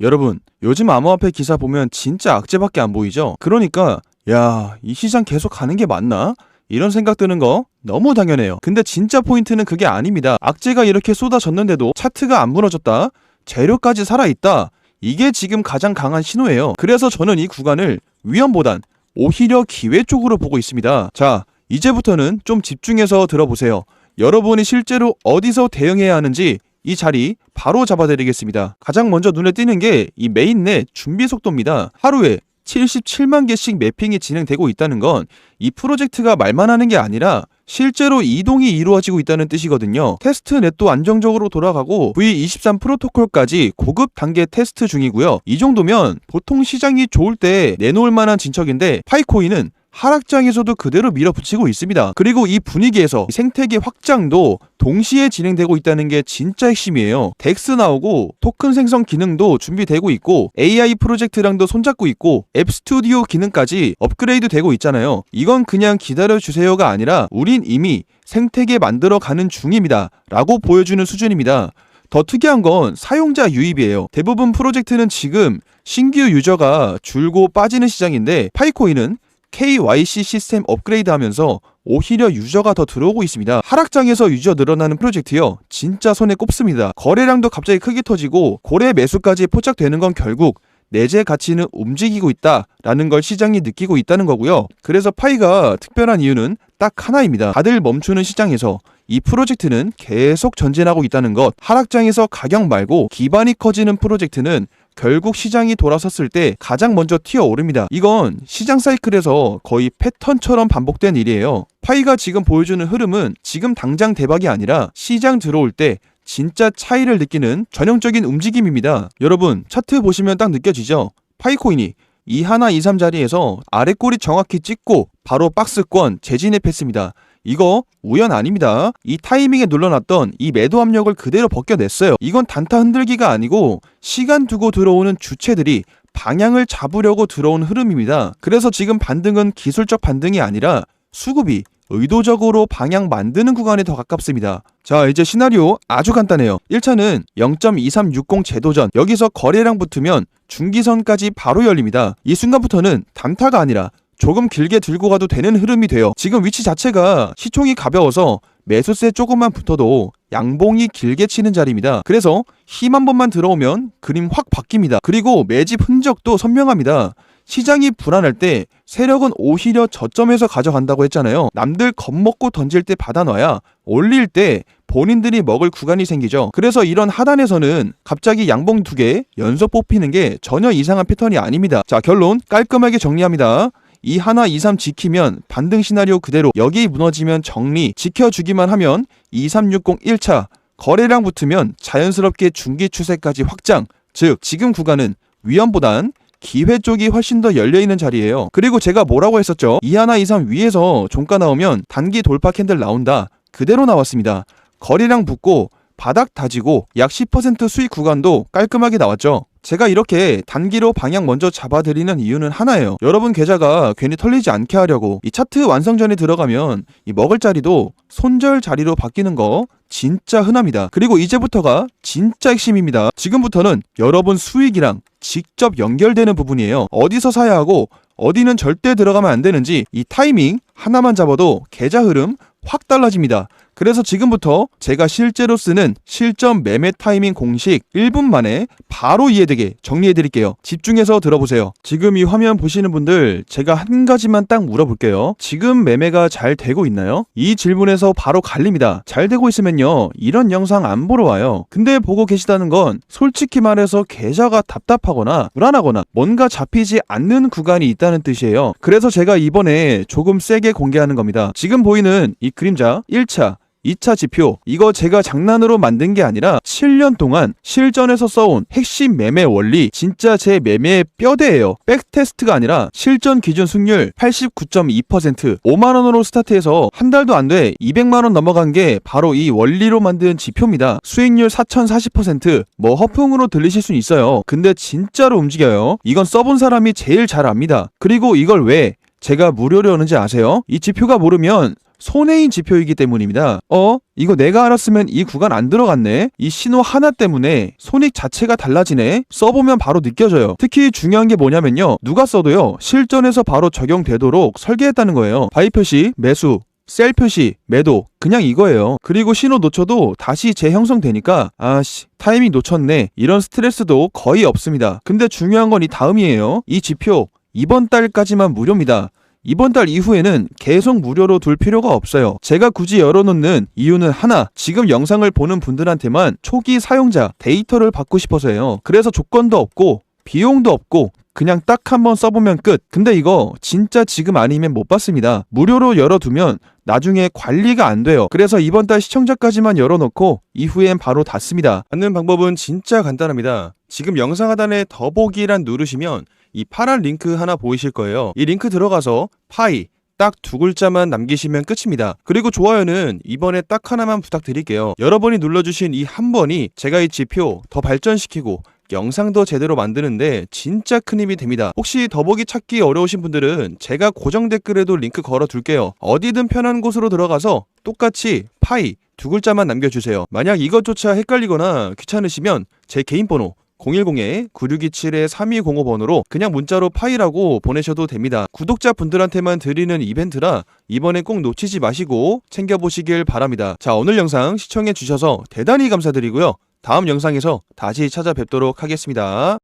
여러분, 요즘 암호화폐 기사 보면 진짜 악재밖에 안 보이죠? 그러니까, 야, 이 시장 계속 가는 게 맞나? 이런 생각 드는 거 너무 당연해요. 근데 진짜 포인트는 그게 아닙니다. 악재가 이렇게 쏟아졌는데도 차트가 안 무너졌다. 재료까지 살아있다. 이게 지금 가장 강한 신호예요. 그래서 저는 이 구간을 위험보단 오히려 기회 쪽으로 보고 있습니다. 자, 이제부터는 좀 집중해서 들어보세요. 여러분이 실제로 어디서 대응해야 하는지 이 자리 바로 잡아드리겠습니다. 가장 먼저 눈에 띄는 게 이 메인넷 준비 속도입니다. 하루에 77만 개씩 매핑이 진행되고 있다는 건 이 프로젝트가 말만 하는 게 아니라 실제로 이동이 이루어지고 있다는 뜻이거든요. 테스트 넷도 안정적으로 돌아가고 V23 프로토콜까지 고급 단계 테스트 중이고요. 이 정도면 보통 시장이 좋을 때 내놓을 만한 진척인데 파이코인은 하락장에서도 그대로 밀어붙이고 있습니다. 그리고 이 분위기에서 생태계 확장도 동시에 진행되고 있다는 게 진짜 핵심이에요. 덱스 나오고 토큰 생성 기능도 준비되고 있고 AI 프로젝트랑도 손잡고 있고 앱 스튜디오 기능까지 업그레이드 되고 있잖아요. 이건 그냥 기다려 주세요가 아니라 우린 이미 생태계 만들어 가는 중입니다. 라고 보여주는 수준입니다. 더 특이한 건 사용자 유입이에요. 대부분 프로젝트는 지금 신규 유저가 줄고 빠지는 시장인데 파이코인은 KYC 시스템 업그레이드 하면서 오히려 유저가 더 들어오고 있습니다. 하락장에서 유저 늘어나는 프로젝트요. 진짜 손에 꼽습니다. 거래량도 갑자기 크게 터지고 고래 매수까지 포착되는 건 결국 내재 가치는 움직이고 있다라는 걸 시장이 느끼고 있다는 거고요. 그래서 파이가 특별한 이유는 딱 하나입니다. 다들 멈추는 시장에서 이 프로젝트는 계속 전진하고 있다는 것. 하락장에서 가격 말고 기반이 커지는 프로젝트는 결국 시장이 돌아섰을 때 가장 먼저 튀어오릅니다. 이건 시장 사이클에서 거의 패턴처럼 반복된 일이에요. 파이가 지금 보여주는 흐름은 지금 당장 대박이 아니라 시장 들어올 때 진짜 차이를 느끼는 전형적인 움직임입니다. 여러분, 차트 보시면 딱 느껴지죠? 파이코인이 이 하나 2, 3 자리에서 아래 꼬리 정확히 찍고 바로 박스권 재진입했습니다. 이거 우연 아닙니다. 이 타이밍에 눌러놨던 이 매도 압력을 그대로 벗겨냈어요. 이건 단타 흔들기가 아니고 시간 두고 들어오는 주체들이 방향을 잡으려고 들어온 흐름입니다. 그래서 지금 반등은 기술적 반등이 아니라 수급이 의도적으로 방향 만드는 구간에 더 가깝습니다. 자, 이제 시나리오 아주 간단해요. 1차는 0.2360 제도전. 여기서 거래량 붙으면 중기선까지 바로 열립니다. 이 순간부터는 단타가 아니라 조금 길게 들고 가도 되는 흐름이 돼요. 지금 위치 자체가 시총이 가벼워서 매수세 조금만 붙어도 양봉이 길게 치는 자리입니다. 그래서 힘 한 번만 들어오면 그림 확 바뀝니다. 그리고 매집 흔적도 선명합니다. 시장이 불안할 때 세력은 오히려 저점에서 가져간다고 했잖아요. 남들 겁먹고 던질 때 받아놔야 올릴 때 본인들이 먹을 구간이 생기죠. 그래서 이런 하단에서는 갑자기 양봉 두 개 연속 뽑히는 게 전혀 이상한 패턴이 아닙니다. 자, 결론 깔끔하게 정리합니다. 이 하나 2, 3 지키면 반등 시나리오 그대로 여기 무너지면 정리 지켜주기만 하면 2360 1차 거래량 붙으면 자연스럽게 중기 추세까지 확장 즉 지금 구간은 위험보단 기회 쪽이 훨씬 더 열려있는 자리예요. 그리고 제가 뭐라고 했었죠? 이 하나 2, 3 위에서 종가 나오면 단기 돌파 캔들 나온다. 그대로 나왔습니다. 거래량 붙고 바닥 다지고 약 10% 수익 구간도 깔끔하게 나왔죠. 제가 이렇게 단기로 방향 먼저 잡아드리는 이유는 하나예요. 여러분 계좌가 괜히 털리지 않게 하려고 이 차트 완성 전에 들어가면 이 먹을 자리도 손절 자리로 바뀌는 거 진짜 흔합니다. 그리고 이제부터가 진짜 핵심입니다. 지금부터는 여러분 수익이랑 직접 연결되는 부분이에요. 어디서 사야 하고 어디는 절대 들어가면 안 되는지 이 타이밍 하나만 잡아도 계좌 흐름 확 달라집니다. 그래서 지금부터 제가 실제로 쓰는 실전 매매 타이밍 공식 1분 만에 바로 이해되게 정리해 드릴게요. 집중해서 들어보세요. 지금 이 화면 보시는 분들 제가 한 가지만 딱 물어볼게요. 지금 매매가 잘 되고 있나요? 이 질문에서 바로 갈립니다. 잘 되고 있으면요. 이런 영상 안 보러 와요. 근데 보고 계시다는 건 솔직히 말해서 계좌가 답답하거나 불안하거나 뭔가 잡히지 않는 구간이 있다는 뜻이에요. 그래서 제가 이번에 조금 세게 공개하는 겁니다. 지금 보이는 이 그림자 1차 2차 지표 이거 제가 장난으로 만든 게 아니라 7년 동안 실전에서 써온 핵심 매매 원리 진짜 제 매매의 뼈대예요. 백테스트가 아니라 실전 기준 승률 89.2% 5만 원으로 스타트해서 한 달도 안 돼 200만 원 넘어간 게 바로 이 원리로 만든 지표입니다. 수익률 4,040%뭐 허풍으로 들리실 수 있어요. 근데 진짜로 움직여요. 이건 써본 사람이 제일 잘 압니다. 그리고 이걸 왜 제가 무료로 오는지 아세요? 이 지표가 모르면 손해인 지표이기 때문입니다. 어? 이거 내가 알았으면 이 구간 안 들어갔네? 이 신호 하나 때문에 손익 자체가 달라지네? 써보면 바로 느껴져요. 특히 중요한 게 뭐냐면요. 누가 써도요, 실전에서 바로 적용되도록 설계했다는 거예요. 바이 표시, 매수, 셀 표시, 매도, 그냥 이거예요. 그리고 신호 놓쳐도 다시 재형성되니까, 아씨, 타이밍 놓쳤네. 이런 스트레스도 거의 없습니다. 근데 중요한 건 이 다음이에요. 이 지표, 이번 달까지만 무료입니다. 이번 달 이후에는 계속 무료로 둘 필요가 없어요. 제가 굳이 열어놓는 이유는 하나, 지금 영상을 보는 분들한테만 초기 사용자 데이터를 받고 싶어서예요. 그래서 조건도 없고, 비용도 없고, 그냥 딱 한번 써보면 끝. 근데 이거 진짜 지금 아니면 못 받습니다. 무료로 열어두면 나중에 관리가 안 돼요. 그래서 이번 달 시청자까지만 열어놓고 이후엔 바로 닫습니다. 받는 방법은 진짜 간단합니다. 지금 영상 하단에 더보기란 누르시면 이 파란 링크 하나 보이실 거예요. 이 링크 들어가서 파이 딱두 글자만 남기시면 끝입니다. 그리고 좋아요는 이번에 딱 하나만 부탁드릴게요. 여러분이 눌러주신 이 한 번이 제가 이 지표 더 발전시키고 영상도 제대로 만드는데 진짜 큰 힘이 됩니다. 혹시 더보기 찾기 어려우신 분들은 제가 고정 댓글에도 링크 걸어 둘게요. 어디든 편한 곳으로 들어가서 똑같이 파이 두 글자만 남겨주세요. 만약 이것조차 헷갈리거나 귀찮으시면 제 개인 번호 010-9627-3205번으로 그냥 문자로 파이라고 보내셔도 됩니다. 구독자 분들한테만 드리는 이벤트라 이번엔 꼭 놓치지 마시고 챙겨보시길 바랍니다. 자, 오늘 영상 시청해주셔서 대단히 감사드리고요. 다음 영상에서 다시 찾아뵙도록 하겠습니다.